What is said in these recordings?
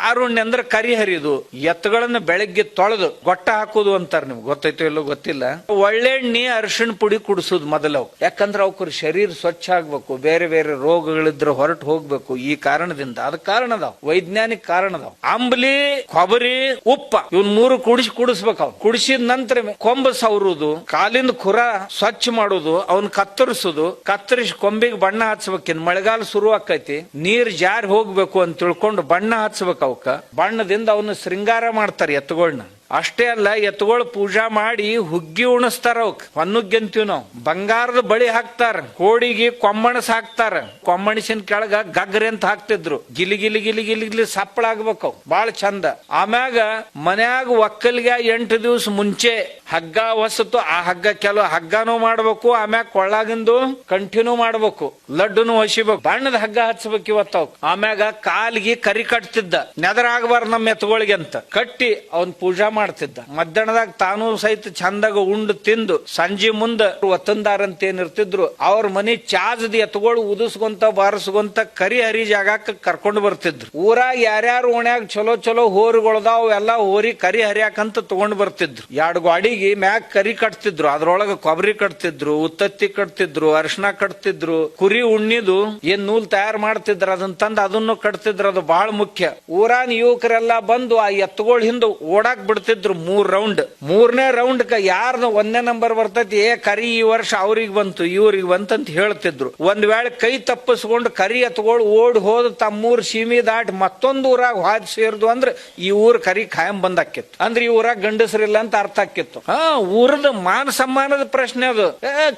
ಕಾರುಣ್ಯ ಅಂದ್ರೆ ಕರಿ ಹರಿದು ಎತ್ತುಗಳನ್ನ ಬೆಳಗ್ಗೆ ತೊಳೆದು ಗೊಟ್ಟ ಹಾಕುದು ಅಂತಾರ ನಿಮ್ಗೆ. ಗೊತ್ತೈತೋ ಇಲ್ಲೋ ಗೊತ್ತಿಲ್ಲ. ಒಳ್ಳೆಣ್ಣೆ ಅರಿಶಿಣ ಪುಡಿ ಕುಡಿಸೋದು ಮೊದಲು ಯಾಕಂದ್ರೆ ಅವ್ರ ಶರೀರ ಸ್ವಚ್ಛ ಆಗ್ಬೇಕು, ಬೇರೆ ಬೇರೆ ರೋಗಗಳಿದ್ರೆ ಹೊರಟು ಹೋಗ್ಬೇಕು ಈ ಕಾರಣದಿಂದ. ಅದ ಕಾರಣ ಅದಾವ ವೈಜ್ಞಾನಿಕ ಕಾರಣ ಅದಾವ ಅಂಬ್ಲಿ ಕೊಬರಿ ಉಪ್ಪ, ಇವನ್ ಮೂರು ಕುಡಿಸಿ ಕುಡಿಸ್ಬೇಕು ಅವ್ ಕುಡಿಸಿದ ನಂತರ ಕೊಂಬ ಸವರುದು, ಕಾಲಿಂದ ಖುರ ಸ್ವಚ್ಛ ಮಾಡುದು, ಅವನ್ ಕತ್ತರಿಸುದು, ಕತ್ತರಿಸಿ ಕೊಂಬಿಗೆ ಬಣ್ಣ ಹಚ್ಬೇಕಿನ್ ಮಳೆಗಾಲ ಶುರು ಆಕೈತಿ ನೀರ್ ಜಾರಿ ಹೋಗ್ಬೇಕು ಅಂತ ತಿಳ್ಕೊಂಡು ಬಣ್ಣ ಹಚ್ಬೇಕು ಅವಕ್ಕ ಬಣ್ಣದಿಂದ ಅವನ್ನ ಶೃಂಗಾರ ಮಾಡ್ತಾರೆ ಎತ್ತುಗಳನ್ನ ಅಷ್ಟೇ ಅಲ್ಲ, ಎತ್ತುಗಳು ಪೂಜಾ ಮಾಡಿ ಹುಗ್ಗಿ ಉಣಿಸ್ತಾರ ಅವಕ್. ಹೊನ್ನುಗ್ಗಂತೀವಿ ನಾವು. ಬಂಗಾರದ ಬಳಿ ಹಾಕ್ತಾರ. ಕೋಡಿಗೆ ಕೊಂಬಣಸ್ ಹಾಕ್ತಾರ. ಕೊಂಬಣಿಸಿನ ಕೆಳಗ ಗಗ್ರಿ ಅಂತ ಹಾಕ್ತಿದ್ರು. ಗಿಲಿ ಗಿಲಿ ಗಿಲಿ ಗಿಲಿ ಗಿಲಿ ಸಪ್ಪಳ ಆಗ್ಬೇಕು ಬಾಳ ಚಂದ. ಆಮ್ಯಾಗ ಮನ್ಯಾಗ ಒಕ್ಕಲ್ಗೆ ಎಂಟು ದಿವಸ ಮುಂಚೆ ಹಗ್ಗ ಹೊಸತು ಆ ಹಗ್ಗ ಕೆಲವು ಹಗ್ಗನೂ ಮಾಡ್ಬೇಕು, ಆಮ್ಯಾಗ ಕೊಳ್ಳಾಗಿಂದು ಕಂಟಿನ್ಯೂ ಮಾಡ್ಬೇಕು, ಲಡ್ಡುನು ಹೊಸಿಬೇಕು ಬಣ್ಣದ ಹಗ್ಗ ಹಚ್ಬೇಕು ಇವತ್ತು. ಆಮ್ಯಾಗ ಕಾಲಿಗೆ ಕರಿ ಕಟ್ತಿದ್ದ. ನೆದರಾಗಬಾರ್ದು ನಮ್ಮ ಎತ್ತುಗಳಿಗೆ ಅಂತ. ಕಟ್ಟಿ ಅವನ್ ಪೂಜಾ ಮಾಡ್ತಿದ್ದ. ಮಧ್ಯಾಹ್ನದಾಗ ತಾನು ಸಹಿತ ಚಂದಾಗ ಉಂಡು ತಿಂದು, ಸಂಜೆ ಮುಂದ ಒತ್ತಂದಾರ ಅಂತ ಏನಿರ್ತಿದ್ರು ಅವ್ರ ಮನಿ ಚಾಜದ ಎತ್ತುಗಳು ಉದಿಸ್ಕೊಂತ, ಬಾರಿಸ್ಕೊಂತ ಕರಿ ಹರಿ ಜಾಗಕ್ಕ ಕರ್ಕೊಂಡು ಬರ್ತಿದ್ರು. ಊರಾಗ ಯಾರ್ಯಾರು ಓಣ್ಯಾಗ ಚಲೋ ಚಲೋ ಹೋರಿಗಳದಾವ್, ಎಲ್ಲ ಹೋರಿ ಕರಿ ಹರಿಯಾಕಂತ ತಗೊಂಡ್ ಬರ್ತಿದ್ರು. ಎರಡು ಗಾಡಿಗೆ ಮ್ಯಾಗ ಕರಿ ಕಟ್ತಿದ್ರು, ಅದ್ರೊಳಗ ಕೊಬ್ಬರಿ ಕಟ್ತಿದ್ರು, ಉತ್ತತ್ತಿ ಕಟ್ತಿದ್ರು ಅರಿಶಿನ ಕಟ್ತಿದ್ರು, ಕುರಿ ಉಣ್ಣಿದು ಏನ್ ನೂಲ್ ತಯಾರು ಮಾಡ್ತಿದ್ರ ಅದನ್ನ ತಂದು ಅದನ್ನು ಕಟ್ತಿದ್ರು, ಅದು ಬಹಳ ಮುಖ್ಯ. ಊರಾನ್ ಯುವಕರೆಲ್ಲ ಬಂದು ಆ ಎತ್ತುಗಳ ಹಿಂದ ಓಡಾಕ್ ಬಿಡ್ತಿದ್ರು. ಮೂರ್ ರೌಂಡ್ ಮೂರನೇ ರೌಂಡ್ ಕ ಯಾರ್ದ ಒಂದನೇ ನಂಬರ್ ಬರ್ತೈತಿ, ಏ, ಕರಿ ಈ ವರ್ಷ ಅವ್ರಿಗೆ ಬಂತು, ಇವ್ರಿಗೆ ಬಂತಂತ ಹೇಳ್ತಿದ್ರು. ಒಂದ್ ವೇಳೆ ಕೈ ತಪ್ಪಿಸ್ಕೊಂಡು ಕರಿ ಎತ್ಕೊಳ್ ಓಡ್ ಹೋದ ತಮ್ಮೂರ್ ಸೀಮಿ ದಾಟ್ ಮತ್ತೊಂದು ಊರಾಗ ಹಾದ್ ಸೇರ್ದು ಅಂದ್ರೆ ಈ ಊರ್ ಕರಿ ಖಾಯಂ ಬಂದಾಕಿತ್ತು ಅಂದ್ರೆ ಈ ಊರಾಗ ಗಂಡಸರಿಲ್ಲ ಅಂತ ಅರ್ಥ ಆಕಿತ್ತು ಹಾ, ಊರದ ಮಾನ ಸಮ್ಮಾನದ ಪ್ರಶ್ನೆ ಅದು.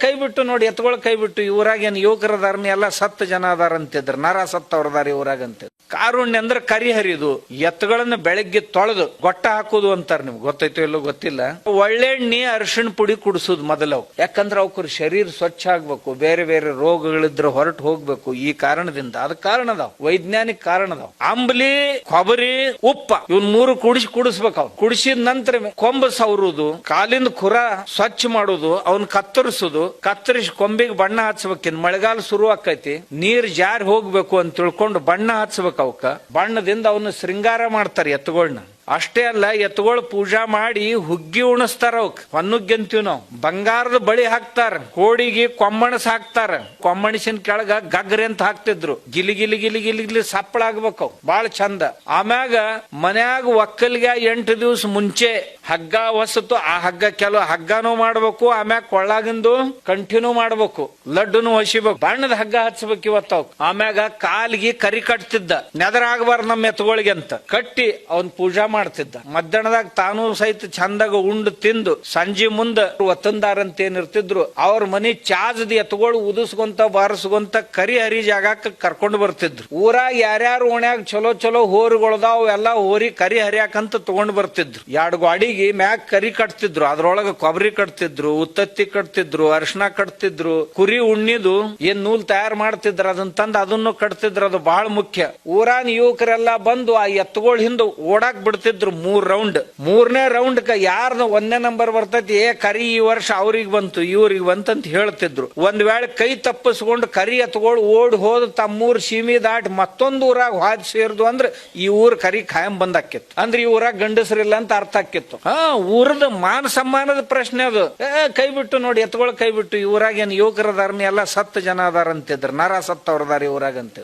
ಕೈ ಬಿಟ್ಟು ನೋಡಿ, ಎತ್ಕೊಳ್ ಕೈ ಬಿಟ್ಟು ಇವರಾಗ ಏನ್ ಯುವಕರ ಧಾರಣೆ ಎಲ್ಲ ಸತ್ತ ಜನ ಅದಾರ ಅಂತಿದ್ರು. ನರ ಸತ್ತವ್ರದಾರ ಈ ಊರಾಗ ಅಂತ ಕಾರುಣ್ಯ ಅಂದ್ರೆ ಕರಿ ಹರಿದು ಎತ್ತುಗಳನ್ನ ಬೆಳಗ್ಗೆ ತೊಳೆದು, ಗೊಟ್ಟ ಹಾಕುದು ಅಂತಾರ. ನಿಮ್ಗೆ ಗೊತ್ತೈತೋ ಇಲ್ಲೋ ಗೊತ್ತಿಲ್ಲ. ಒಳ್ಳೆಣ್ಣೆ ಅರಿಶಿಣ ಪುಡಿ ಕುಡಿಸೋದು ಮೊದಲು ಯಾಕಂದ್ರೆ ಅವ್ರ ಶರೀರ ಸ್ವಚ್ಛ ಆಗ್ಬೇಕು, ಬೇರೆ ಬೇರೆ ರೋಗಗಳಿದ್ರೆ ಹೊರಟು ಹೋಗ್ಬೇಕು ಈ ಕಾರಣದಿಂದ. ಅದ ಕಾರಣ ಅದಾವ, ವೈಜ್ಞಾನಿಕ ಕಾರಣ ಅದಾವ. ಅಂಬ್ಲಿ ಕೊಬರಿ ಉಪ್ಪ ಇವ್ ಮೂರು ಕುಡಿಸಿ ಕುಡಿಸ್ಬೇಕು ಕುಡಿಸಿದ ನಂತರ ಕೊಂಬ ಸವರುದು, ಕಾಲಿಂದ ಖುರ ಸ್ವಚ್ಛ ಮಾಡುದು, ಅವನ್ ಕತ್ತರಿಸುದು ಕತ್ತರಿಸಿ ಕೊಂಬಿಗೆ ಬಣ್ಣ ಹಚ್ಬೇಕಿನ್ ಮಳೆಗಾಲ ಶುರು ಆಕೈತಿ. ನೀರ್ ಜಾರಿ ಹೋಗ್ಬೇಕು ಅಂತ ತಿಳ್ಕೊಂಡು ಬಣ್ಣ ಹಚ್ಬೇಕು ಅವಕ್ಕ ಬಣ್ಣದಿಂದ ಅವನ್ನ ಶೃಂಗಾರ ಮಾಡ್ತಾರೆ ಎತ್ತುಗಳನ್ನ ಅಷ್ಟೇ ಅಲ್ಲ ಎತ್ತುಗಳು ಪೂಜಾ ಮಾಡಿ ಹುಗ್ಗಿ ಉಣಿಸ್ತಾರ ಅವಕ್. ಹೊನ್ನುಗ್ಗಂತೀವಿ ನಾವು. ಬಂಗಾರದ ಬಳಿ ಹಾಕ್ತಾರ. ಕೋಡಿಗೆ ಕೊಮ್ಮಣಸ್ ಹಾಕ್ತಾರ. ಕೊಮ್ಮಣಸಿನ ಕೆಳಗ ಗಗ್ರೆ ಅಂತ ಹಾಕ್ತಿದ್ರು. ಗಿಲಿ ಗಿಲಿ ಗಿಲಿ ಗಿಲಿ ಗಿಲಿ ಸಪ್ಪಳ ಆಗ್ಬೇಕು ಬಾಳ ಚಂದ ಆಮ್ಯಾಗ ಮನ್ಯಾಗ ಒಕ್ಕಲ್ಗೆ ಎಂಟು ದಿವಸ ಮುಂಚೆ ಹಗ್ಗ ಹೊಸತು, ಆ ಹಗ್ಗ ಕೆಲವು ಹಗ್ಗನೂ ಮಾಡ್ಬೇಕು ಆಮ್ಯಾಗ ಕೊಳ್ಳಾಗಿಂದು ಕಂಟಿನ್ಯೂ ಮಾಡ್ಬೇಕು, ಲಡ್ಡುನು ಹೊಸಿಬೇಕು, ಬಣ್ಣದ ಹಗ್ಗ ಹಚ್ಬೇಕು ಇವತ್ತು. ಆಮ್ಯಾಗ ಕಾಲಿಗೆ ಕರಿ ಕಟ್ತಿದ್ದ, ನೆದರಾಗಬಾರ್ದು ನಮ್ಮ ಎತ್ತುಗಳಿಗೆ ಅಂತ. ಕಟ್ಟಿ ಅವನ್ ಪೂಜಾ ಮಾಡ್ತಿದ್ದ. ಮಧ್ಯಾಹ್ನದಾಗ ತಾನೂ ಸಹಿತ ಚಂದಾಗ ಉಂಡು ತಿಂದು, ಸಂಜೆ ಮುಂದ ಒತ್ತಂದಾರ ಅಂತ ಏನಿರ್ತಿದ್ರು ಅವ್ರ ಮನಿ ಚಾಜದ ಎತ್ತುಗಳು ಉದಿಸ್ಕೊಂತ, ಬಾರಿಸ್ಕೊಂತ ಕರಿ ಹರಿ ಜಾಗಕ್ಕೆ ಕರ್ಕೊಂಡು ಬರ್ತಿದ್ರು. ಊರಾಗ ಯಾರ್ಯಾರು ಓಣ್ಯಾಗ ಚಲೋ ಚಲೋ ಹೋರಿಗಳದಾವ್, ಎಲ್ಲ ಹೋರಿ ಕರಿ ಹರಿಯಾಕಂತ ತಗೊಂಡ್ ಬರ್ತಿದ್ರು. ಎರಡು ಗಾಡಿಗೆ ಮ್ಯಾಗ್ ಕರಿ ಕಟ್ತಿದ್ರು, ಅದ್ರೊಳಗೆ ಕೊಬ್ಬರಿ ಕಟ್ತಿದ್ರು, ಉತ್ತತ್ತಿ ಕಟ್ತಿದ್ರು ಅರಿಶಿನ ಕಟ್ತಿದ್ರು, ಕುರಿ ಉಣ್ಣಿದು ಏನ್ ನೂಲ್ ತಯಾರು ಮಾಡ್ತಿದ್ರು ಅದನ್ನ ತಂದು ಅದನ್ನು ಕಟ್ತಿದ್ರು, ಅದು ಬಹಳ ಮುಖ್ಯ. ಊರಾನ್ ಯುವಕರೆಲ್ಲ ಬಂದು ಆ ಎತ್ತುಗಳ ಹಿಂದ ಓಡಾಕ್ ಬಿಡ್ತಿದ್ರು ಮೂರ್ ರೌಂಡ್. ಮೂರನೇ ರೌಂಡ್ ಕ ಒಂದೇ ನಂಬರ್ ಬರ್ತೈತಿ, ಏ ಕರಿ ಈ ವರ್ಷ ಅವ್ರಿಗೆ ಬಂತು, ಇವ್ರಿಗೆ ಬಂತಂತ ಹೇಳ್ತಿದ್ರು. ಒಂದ್ ವೇಳೆ ಕೈ ತಪ್ಪಿಸ್ಕೊಂಡು ಕರಿ ಎತ್ತುಗಳು ಓಡ್ ಹೋದ ತಮ್ಮೂರ್ ಸೀಮಿ ದಾಟಿ ಮತ್ತೊಂದು ಊರಾಗ ಹಾದ್ ಸೇರ್ದು ಅಂದ್ರೆ ಈ ಊರ್ ಕರಿ ಖಾಯಂ ಬಂದಾಕಿತ್ತು ಅಂದ್ರೆ ಈ ಊರಾಗ ಗಂಡಸರಿಲ್ಲ ಅಂತ ಅರ್ಥ ಆಕಿತ್ತು ಹಾ, ಊರದ ಮಾನ ಸಮ್ಮಾನದ ಪ್ರಶ್ನೆ ಅದು. ಕೈ ಬಿಟ್ಟು ನೋಡಿ ಎತ್ತುಗಳು ಕೈ ಬಿಟ್ಟು ಇವರಾಗೇನು ಏನ್ ಯುವಕರ ಅದಾರ ಎಲ್ಲ ಸತ್ತ ಜನ ಅದಾರ ಅಂತಿದ್ರು ನರ ಸತ್ತವ್ರದಾರ ಇವರಾಗ ಅಂತ